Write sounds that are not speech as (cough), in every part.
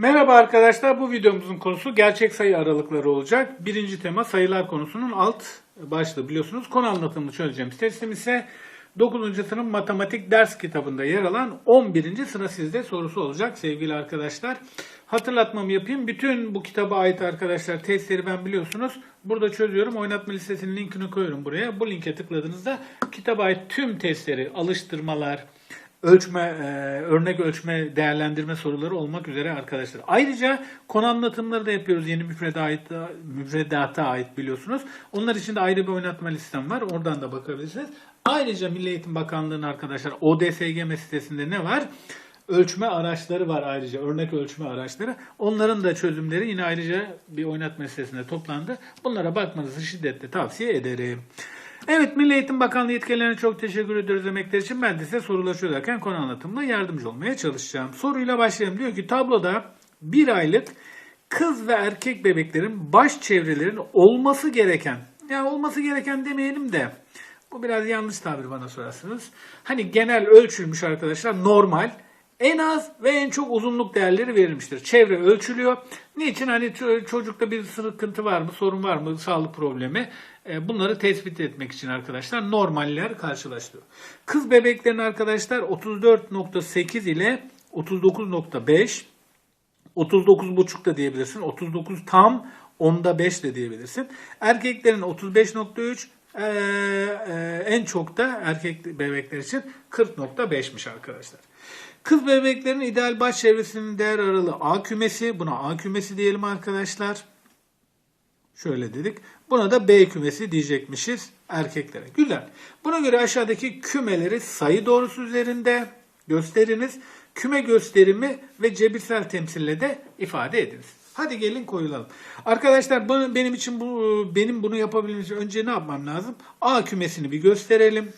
Merhaba arkadaşlar, bu videomuzun konusu gerçek sayı aralıkları olacak. Birinci tema sayılar konusunun alt başlığı biliyorsunuz. Konu anlatımını çözeceğimiz testim ise 9. sınıf matematik ders kitabında yer alan 11. sıra sizde sorusu olacak sevgili arkadaşlar. Hatırlatmamı yapayım. Bütün bu kitaba ait arkadaşlar testleri ben biliyorsunuz. Burada çözüyorum. Oynatma listesinin linkini koyuyorum buraya. Bu linke tıkladığınızda kitaba ait tüm testleri, alıştırmalar, ölçme, e, örnek ölçme, değerlendirme soruları olmak üzere arkadaşlar. Ayrıca konu anlatımları da yapıyoruz yeni müfredata, müfredata ait biliyorsunuz. Onlar için de ayrı bir oynatma listem var. Oradan da bakabilirsiniz. Ayrıca Milli Eğitim Bakanlığı'nın arkadaşlar ODSGM sitesinde ne var? Ölçme araçları var ayrıca, örnek ölçme araçları. Onların da çözümleri yine ayrıca bir oynatma sitesinde toplandı. Bunlara bakmanızı şiddetle tavsiye ederim. Evet Milli Eğitim Bakanlığı yetkililerine çok teşekkür ediyoruz emekler için. Ben de size soruları çözerken konu anlatımında yardımcı olmaya çalışacağım. Soruyla başlayalım. Diyor ki tabloda bir aylık kız ve erkek bebeklerin baş çevrelerinin olması gereken, ya olması gereken demeyelim de bu biraz yanlış tabir bana sorarsanız. Hani genel ölçülmüş arkadaşlar normal en az ve en çok uzunluk değerleri verilmiştir. Çevre ölçülüyor. Niçin? Hani çocukta bir sıkıntı var mı, sorun var mı, sağlık problemi? E, Bunları tespit etmek için arkadaşlar normaller karşılaştırıyor. Kız bebeklerin arkadaşlar 34.8 ile 39.5 39,5 da diyebilirsin. 39 tam onda 5 de diyebilirsin. Erkeklerin 35.3 eee, eee, en çok da erkek bebekler için 40.5'miş arkadaşlar. Kız bebeklerin ideal baş çevresinin değer aralığı A kümesi. Buna A kümesi diyelim arkadaşlar. Şöyle dedik. Buna da B kümesi diyecekmişiz erkeklere. Güzel. Buna göre aşağıdaki kümeleri sayı doğrusu üzerinde gösteriniz. Küme gösterimi ve cebirsel temsille de ifade ediniz. Hadi gelin koyulalım. Arkadaşlar benim için bu benim bunu yapabilmem için önce ne yapmam lazım? A kümesini bir gösterelim.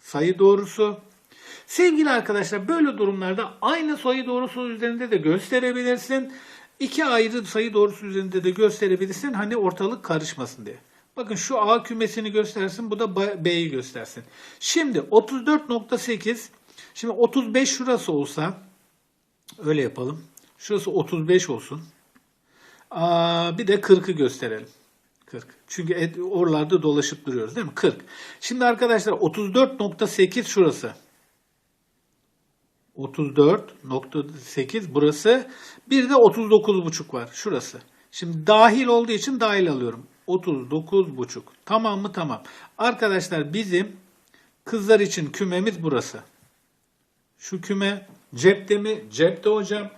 Sayı doğrusu. Sevgili arkadaşlar böyle durumlarda aynı sayı doğrusu üzerinde de gösterebilirsin. İki ayrı sayı doğrusu üzerinde de gösterebilirsin. Hani ortalık karışmasın diye. Bakın şu A kümesini göstersin. Bu da B'yi göstersin. Şimdi 34.8 Şimdi 35 şurası olsa öyle yapalım. Şurası 35 olsun. Aa, bir de 40'ı gösterelim. 40. Çünkü oralarda dolaşıp duruyoruz değil mi? 40. Şimdi arkadaşlar 34.8 şurası. 34.8 burası. Bir de 39.5 var şurası. Şimdi dahil olduğu için dahil alıyorum. 39.5. Tamam mı? Tamam. Arkadaşlar bizim kızlar için kümemiz burası. Şu küme cepte mi? Cepte hocam.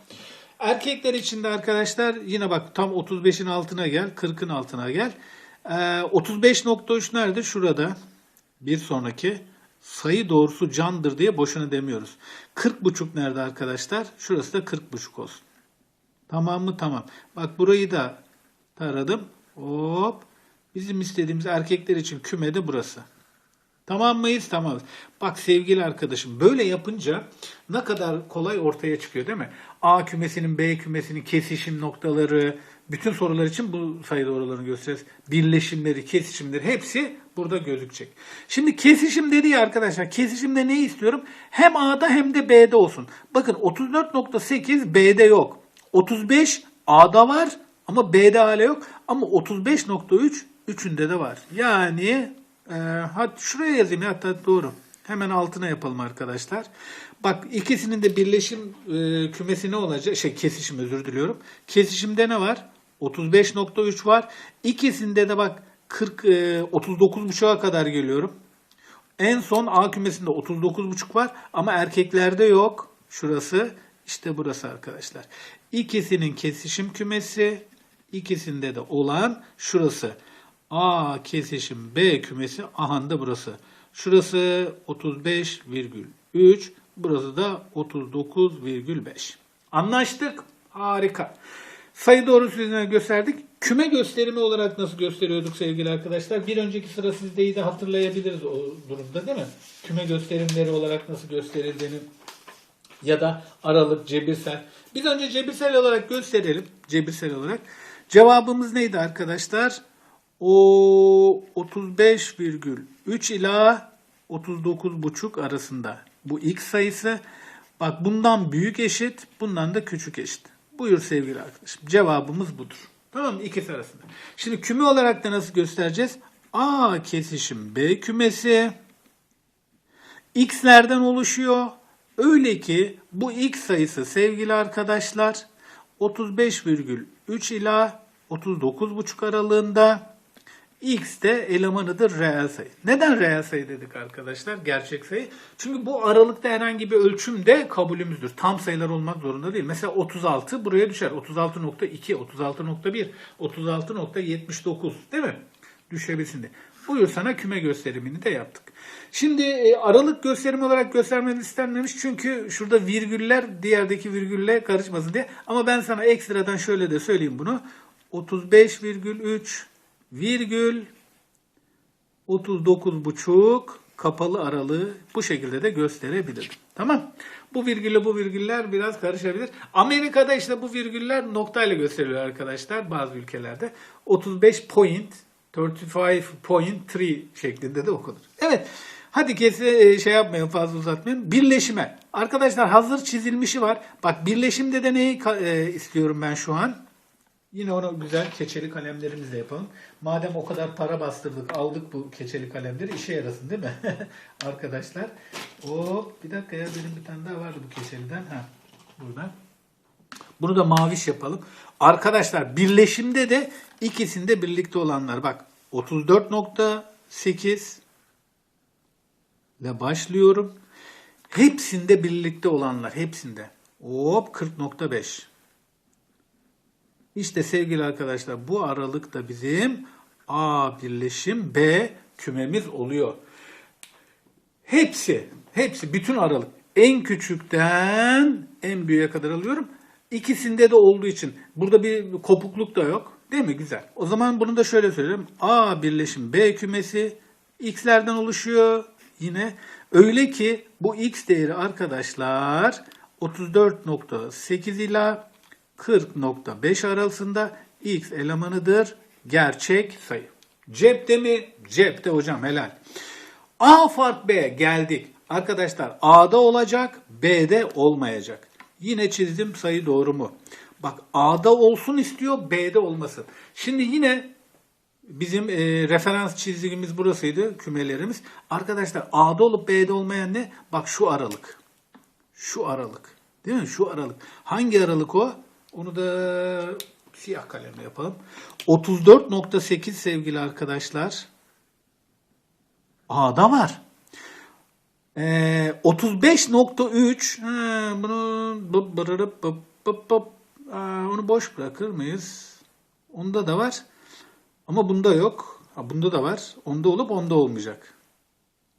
Erkekler için de arkadaşlar yine bak tam 35'in altına gel. 40'ın altına gel. Ee, 35.3 nerede? Şurada. Bir sonraki sayı doğrusu candır diye boşuna demiyoruz. 40.5 nerede arkadaşlar? Şurası da 40.5 olsun. Tamam mı? Tamam. Bak burayı da taradım. Hop. Bizim istediğimiz erkekler için küme de burası. Tamam mıyız? Tamamız. Bak sevgili arkadaşım böyle yapınca ne kadar kolay ortaya çıkıyor değil mi? A kümesinin B kümesinin kesişim noktaları, bütün sorular için bu sayı doğrularını gösteririz. Birleşimleri, kesişimleri hepsi burada gözükecek. Şimdi kesişim dedi ya arkadaşlar. Kesişimde ne istiyorum? Hem A'da hem de B'de olsun. Bakın 34.8 B'de yok. 35 A'da var ama B'de hala yok. Ama 35.3 üçünde de var. Yani ee, şuraya yazayım ya hatta doğru. Hemen altına yapalım arkadaşlar. Bak ikisinin de birleşim e, kümesi ne olacak? Şey kesişim özür diliyorum. Kesişimde ne var? 35.3 var. İkisinde de bak 40 e, 39.5'a kadar geliyorum. En son A kümesinde 39.5 var ama erkeklerde yok. Şurası işte burası arkadaşlar. İkisinin kesişim kümesi ikisinde de olan şurası. A kesişim B kümesi aha da burası. Şurası 35,3 burası da 39,5. Anlaştık. Harika. Sayı doğrusu üzerine gösterdik. Küme gösterimi olarak nasıl gösteriyorduk sevgili arkadaşlar? Bir önceki sıra sizdeyi de hatırlayabiliriz o durumda değil mi? Küme gösterimleri olarak nasıl gösterildiğini ya da aralık, cebirsel. Biz önce cebirsel olarak gösterelim. Cebirsel olarak. Cevabımız neydi arkadaşlar? O 35,3 ila 39,5 arasında. Bu x sayısı. Bak bundan büyük eşit, bundan da küçük eşit. Buyur sevgili arkadaşım. Cevabımız budur. Tamam mı? İkisi arasında. Şimdi küme olarak da nasıl göstereceğiz? A kesişim B kümesi x'lerden oluşuyor. Öyle ki bu x sayısı sevgili arkadaşlar 35,3 ila 39,5 aralığında x de elemanıdır reel sayı. Neden reel sayı dedik arkadaşlar? Gerçek sayı. Çünkü bu aralıkta herhangi bir ölçüm de kabulümüzdür. Tam sayılar olmak zorunda değil. Mesela 36 buraya düşer. 36.2, 36.1, 36.79 değil mi? Düşebilsin de. Buyur sana küme gösterimini de yaptık. Şimdi e, aralık gösterimi olarak göstermemiz istenmemiş çünkü şurada virgüller diğerdeki virgülle karışmasın diye. Ama ben sana ekstradan şöyle de söyleyeyim bunu. 35,3 virgül 39,5 kapalı aralığı bu şekilde de gösterebilirim. Tamam. Bu virgülle bu virgüller biraz karışabilir. Amerika'da işte bu virgüller noktayla gösteriliyor arkadaşlar bazı ülkelerde. 35 point 35.3 şeklinde de okunur. Evet. Hadi kesi şey yapmayın fazla uzatmayın. Birleşime. Arkadaşlar hazır çizilmişi var. Bak birleşimde de neyi e, istiyorum ben şu an? Yine onu güzel keçeli kalemlerimizle yapalım. Madem o kadar para bastırdık, aldık bu keçeli kalemleri işe yarasın değil mi? (laughs) Arkadaşlar. Hop bir dakika ya benim bir tane daha vardı bu keçeliden. Ha, burada. Bunu da maviş yapalım. Arkadaşlar birleşimde de ikisinde birlikte olanlar. Bak 34.8 ile başlıyorum. Hepsinde birlikte olanlar. Hepsinde. Hop 40.5. İşte sevgili arkadaşlar bu aralıkta bizim A birleşim B kümemiz oluyor. Hepsi, hepsi bütün aralık en küçükten en büyüğe kadar alıyorum. İkisinde de olduğu için burada bir kopukluk da yok. Değil mi? Güzel. O zaman bunu da şöyle söyleyeyim. A birleşim B kümesi x'lerden oluşuyor. Yine öyle ki bu x değeri arkadaşlar 34.8 ila 40.5 arasında x elemanıdır. Gerçek sayı. Cepte mi? Cepte hocam helal. A fark B geldik. Arkadaşlar A'da olacak, B'de olmayacak. Yine çizdim sayı doğru mu? Bak A'da olsun istiyor, B'de olmasın. Şimdi yine bizim e, referans çizgimiz burasıydı, kümelerimiz. Arkadaşlar A'da olup B'de olmayan ne? Bak şu aralık. Şu aralık. Değil mi? Şu aralık. Hangi aralık o? Onu da siyah kalemle yapalım. 34.8 sevgili arkadaşlar. A'da var. Ee, 35.3 ha, bunu. Aa, onu boş bırakır mıyız? Onda da var. Ama bunda yok. Ha, bunda da var. Onda olup onda olmayacak.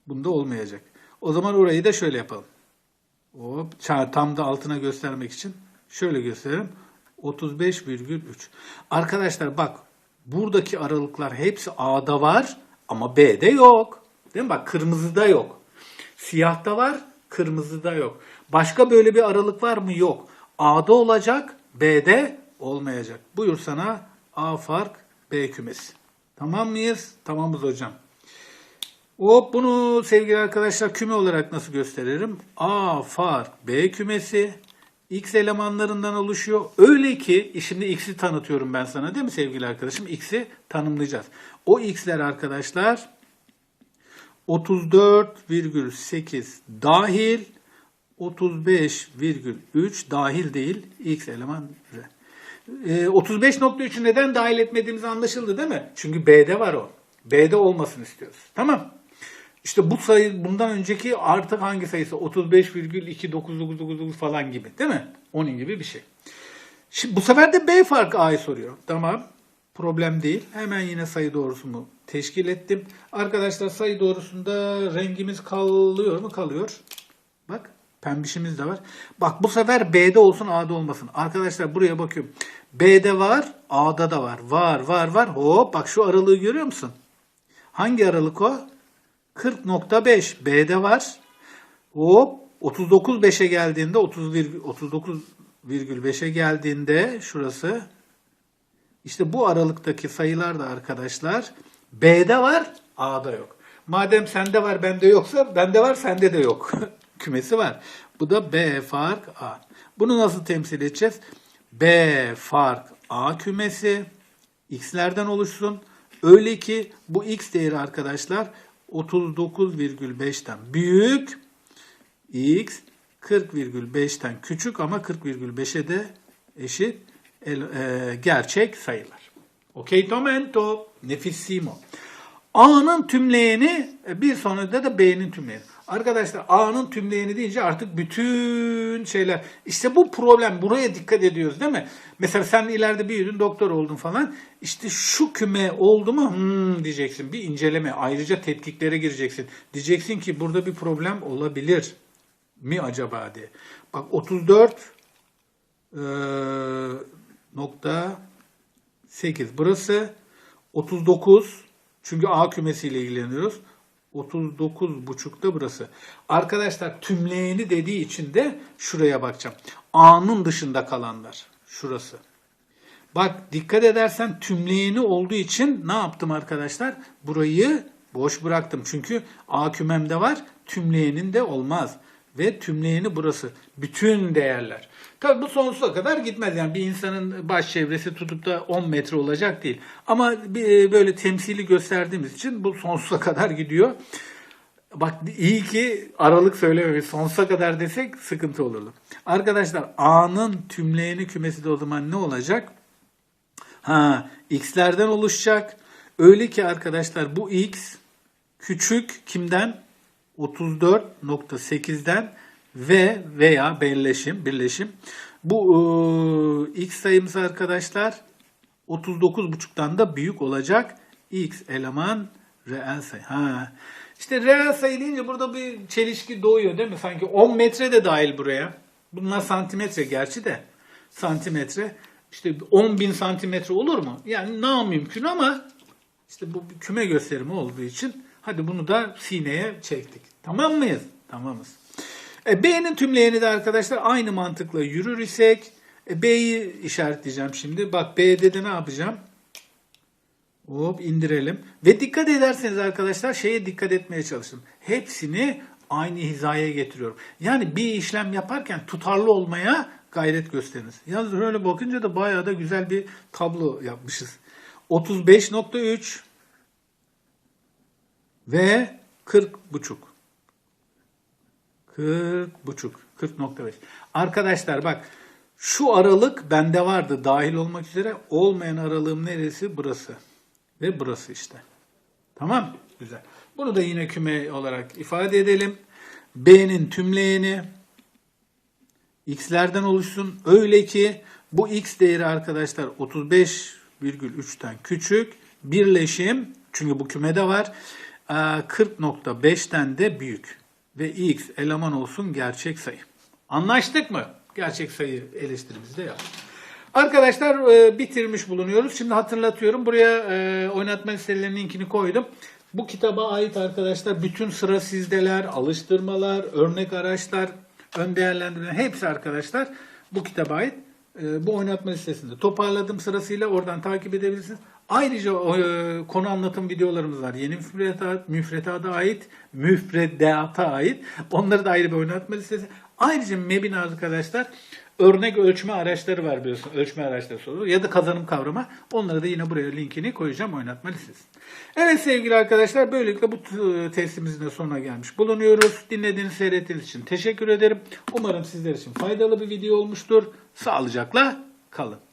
Bunda olmayacak. O zaman orayı da şöyle yapalım. Hop, tam da altına göstermek için şöyle gösterelim. 35,3. Arkadaşlar bak buradaki aralıklar hepsi A'da var ama B'de yok. Değil mi? Bak kırmızıda yok. Siyahta var, kırmızıda yok. Başka böyle bir aralık var mı? Yok. A'da olacak, B'de olmayacak. Buyur sana A fark B kümesi. Tamam mıyız? Tamamız hocam. Hop bunu sevgili arkadaşlar küme olarak nasıl gösteririm? A fark B kümesi X elemanlarından oluşuyor. Öyle ki şimdi X'i tanıtıyorum ben sana değil mi sevgili arkadaşım? X'i tanımlayacağız. O X'ler arkadaşlar 34,8 dahil 35,3 dahil değil X eleman. Ee, 35.3'ü neden dahil etmediğimiz anlaşıldı değil mi? Çünkü B'de var o. B'de olmasını istiyoruz. Tamam. İşte bu sayı bundan önceki artık hangi sayısı? 35,2999 falan gibi değil mi? Onun gibi bir şey. Şimdi bu sefer de B farkı A'yı soruyor. Tamam. Problem değil. Hemen yine sayı doğrusumu teşkil ettim. Arkadaşlar sayı doğrusunda rengimiz kalıyor mu? Kalıyor. Bak pembişimiz de var. Bak bu sefer B'de olsun A'da olmasın. Arkadaşlar buraya bakıyorum. B'de var, A'da da var. Var, var, var. Hop bak şu aralığı görüyor musun? Hangi aralık o? 40.5 B'de var. Hop 39.5'e geldiğinde 30 39,5'e geldiğinde şurası işte bu aralıktaki sayılar da arkadaşlar B'de var, A'da yok. Madem sende var, bende yoksa bende var, sende de yok. (laughs) Kümesi var. Bu da B fark A. Bunu nasıl temsil edeceğiz? B fark A kümesi x'lerden oluşsun. Öyle ki bu x değeri arkadaşlar 39,5'ten büyük x 40,5'ten küçük ama 40,5'e de eşit el- e, gerçek sayılar. Okey tomento. Nefissimo. A'nın tümleyeni e, bir sonunda da B'nin tümleyeni. Arkadaşlar A'nın tümleyeni deyince artık bütün şeyler işte bu problem buraya dikkat ediyoruz değil mi? Mesela sen ileride büyüdün doktor oldun falan işte şu küme oldu mu hmm diyeceksin bir inceleme ayrıca tetkiklere gireceksin. Diyeceksin ki burada bir problem olabilir mi acaba diye. Bak 34 eee, nokta 8 burası 39 çünkü A kümesiyle ilgileniyoruz. 39 buçukta burası. Arkadaşlar tümleyeni dediği için de şuraya bakacağım. A'nın dışında kalanlar. Şurası. Bak dikkat edersen tümleyeni olduğu için ne yaptım arkadaşlar? Burayı boş bıraktım. Çünkü A kümemde var. Tümleyenin de olmaz. Ve tümleyeni burası. Bütün değerler. Tabi bu sonsuza kadar gitmez. Yani bir insanın baş çevresi tutup da 10 metre olacak değil. Ama bir- böyle temsili gösterdiğimiz için bu sonsuza kadar gidiyor. Bak iyi ki aralık söylememiş. Sonsuza kadar desek sıkıntı olurdu. Arkadaşlar A'nın tümleyeni kümesi de o zaman ne olacak? Ha, x'lerden oluşacak. Öyle ki arkadaşlar bu x küçük kimden? 34.8'den ve veya birleşim, birleşim. Bu ıı, x sayımız arkadaşlar 39.5'tan da büyük olacak. x eleman reel sayı. Ha. İşte reel sayı deyince burada bir çelişki doğuyor değil mi? Sanki 10 metre de dahil buraya. Bunlar santimetre gerçi de. Santimetre. İşte 10 bin santimetre olur mu? Yani na mümkün ama işte bu küme gösterimi olduğu için hadi bunu da sineye çektik. Tamam mıyız? Tamamız. E, B'nin tümleyeni de arkadaşlar aynı mantıkla yürür isek e, B'yi işaretleyeceğim şimdi. Bak B'de de ne yapacağım? Hop indirelim. Ve dikkat ederseniz arkadaşlar şeye dikkat etmeye çalışın. Hepsini aynı hizaya getiriyorum. Yani bir işlem yaparken tutarlı olmaya gayret gösteriniz. Yalnız öyle bakınca da bayağı da güzel bir tablo yapmışız. 35.3 ve 40 buçuk. 40 buçuk. 40.5. Arkadaşlar bak şu aralık bende vardı dahil olmak üzere. Olmayan aralığım neresi? Burası. Ve burası işte. Tamam. Güzel. Bunu da yine küme olarak ifade edelim. B'nin tümleyeni x'lerden oluşsun. Öyle ki bu x değeri arkadaşlar 35,3'ten küçük. Birleşim çünkü bu kümede var. eee, 40.5'ten de büyük. Ve x eleman olsun gerçek sayı. Anlaştık mı? Gerçek sayı eleştirimizi de yaptık. Arkadaşlar e, bitirmiş bulunuyoruz. Şimdi hatırlatıyorum. Buraya e, oynatma listelerinin linkini koydum. Bu kitaba ait arkadaşlar bütün sıra sizdeler, alıştırmalar, örnek araçlar, ön değerlendirmeler hepsi arkadaşlar bu kitaba ait. E, bu oynatma listesinde toparladım sırasıyla oradan takip edebilirsiniz. Ayrıca e, konu anlatım videolarımız var. Yeni müfredat, müfredata ait, müfredata ait. Onları da ayrı bir oynatma listesi. Ayrıca MEB'in arkadaşlar örnek ölçme araçları var biliyorsun. Ölçme araçları soru ya da kazanım kavrama. Onları da yine buraya linkini koyacağım oynatma listesi. Evet sevgili arkadaşlar böylelikle bu t- testimizin de sonuna gelmiş bulunuyoruz. Dinlediğiniz, seyrettiğiniz için teşekkür ederim. Umarım sizler için faydalı bir video olmuştur. Sağlıcakla kalın.